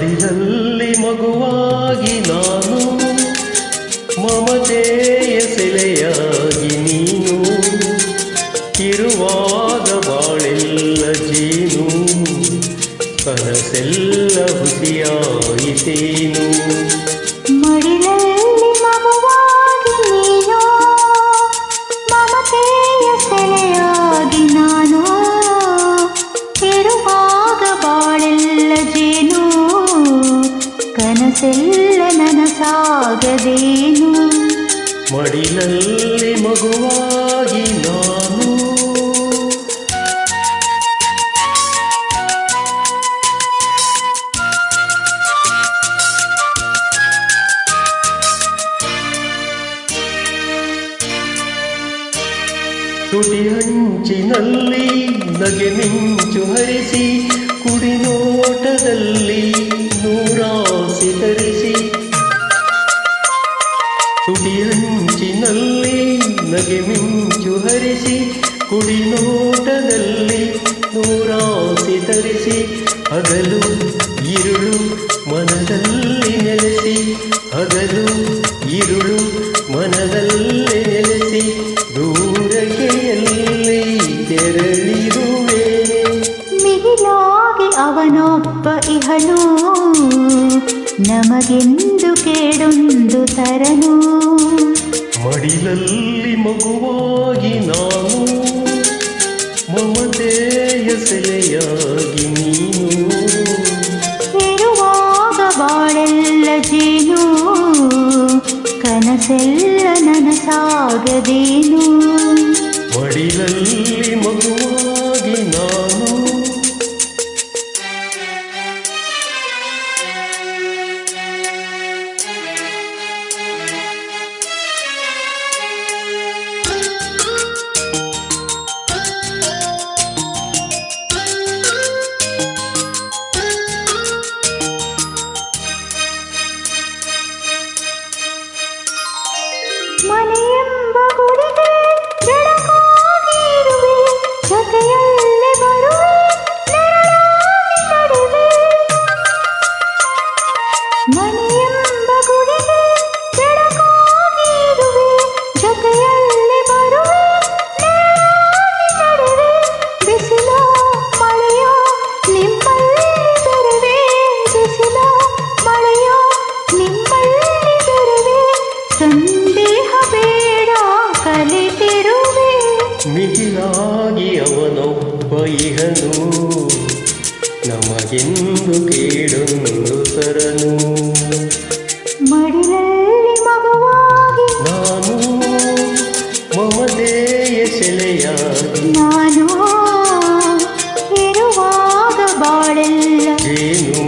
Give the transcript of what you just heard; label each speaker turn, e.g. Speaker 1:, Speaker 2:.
Speaker 1: ಮಡಿಲಲ್ಲಿ ಮಗುವಾಗಿ ನಾನು ಮಮತೆಯ ಸೆಲೆಯಾಗಿ ನೀನು ಇರುವಾಗ ಬಾಳೆಲ್ಲ ಜೀನು ಕನಸೆಲ್ಲ ಹುಸಿಯಾಯಿತೇನು
Speaker 2: ಮಡಿಲಲ್ಲಿ ಕನಸೆಲ್ಲ ನನಸಾಗದೇನು?
Speaker 1: ಮಡಿಲಲ್ಲಿ ಮಗುವಾಗಿ ನಾನು. ತುಟಿ ಹಂಚಿನಲ್ಲಿ ನಗೆ ಮಿಂಚು ಹರಿಸಿ ಕುಡಿ ಮುಖದಲ್ಲಿ ನಗೆ ಮಿಂಚು ಹರಿಸಿ ಕುಡಿ ನೋಟದಲ್ಲಿ ನೂರಾಸಿ ತರಿಸಿ, ಹಗಲು ಇರುಳು ಮನದಲ್ಲಿ ನೆಲೆಸಿ, ಹಗಲು ಇರುಳು ಮನದಲ್ಲಿ ನೆಲೆಸಿ ಎಲ್ಲಿ ತೆರಳಿರುವೆ.
Speaker 2: ಮಿಗಿಲಾಗಿ ಅವನೊಬ್ಬ ಇಹನು ನಮಗೆಂದು ಕೇಳೊಂದು ತರನೂ.
Speaker 1: ಮಡಿಲಲ್ಲಿ ಮಗುವಾಗಿ ನಾನು ಮಮತೆಯ ಸೆಲೆಯಾಗಿ ನೀನು.
Speaker 2: ಇರುವಾಗ ಬಾಳೆಲ್ಲ ಜೇನು ಕನಸೆಲ್ಲ ನನಸಾಗದೇನು?
Speaker 1: ಮಡಿಲಲ್ಲಿ
Speaker 2: ನಮಗೆಂದು ಕೇಡೊಂದು ಸರನು. ಮಡಿಲಲ್ಲಿ ಮಗುವಾಗಿ ನಾನು
Speaker 1: ಮಮತೆಯ ಸೆಲೆಯಾಗಿ ನಾನು ಇರುವಾಗ ಬಾಳೆಲ್ಲ ಜೇನು